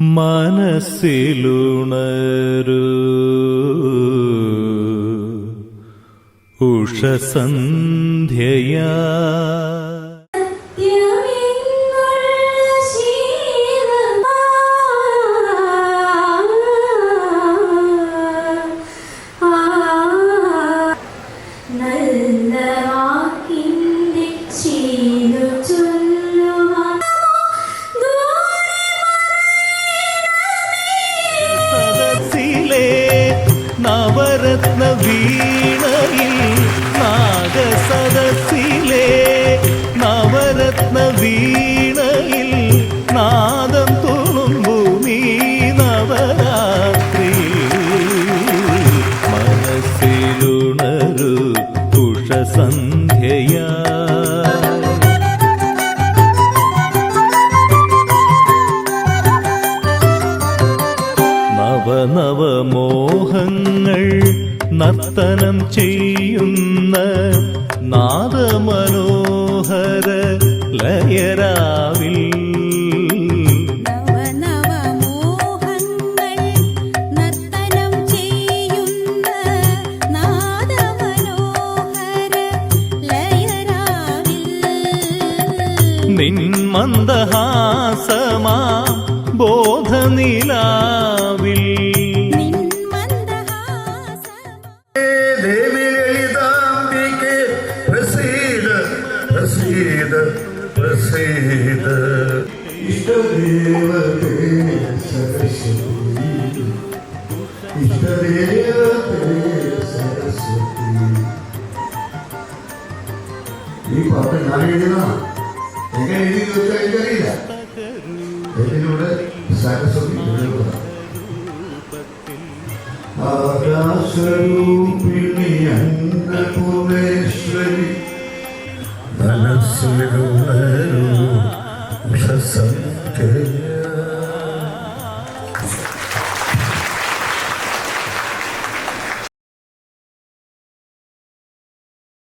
മനസ്സിലുണരൂ ഉഷസന്ധ്യയാ. നല്ല നവരത്ന വീണയിൽ നാഗസദസ്സിലെ നവരത്ന വീണയിൽ നാദം തുളുമ്പുമീ നവരാത്രി. മനസ്സിലുണരു ഉഷസന്ധ്യയാ നവനവമോഹങ്ങൾ നർത്തനം ചെയ്യുന്ന നാദമനോഹര ലയരാവിൽ. നവനവമോഹങ്ങൾ നർത്തനം ചെയ്യുന്ന നാദമനോഹര ലയരാവിൽ. നിൻ മന്ദഹാസമാ ബോധനിലാവിൽ പ്രസീദ പ്രസീദ ഇഷ്ടദേവതേ സരസ്വതി ഇഷ്ടദേവതേ ഈ പാട്ട് ഞാൻ എഴുതിയതാണ് എങ്ങനെ എഴുതി എനിക്കറിയില്ല. എന്നിലൂടെ സരസ്വതി എഴുതുന്നതാണ് മനസ്സിലുണരൂ ഉഷസന്ധ്യ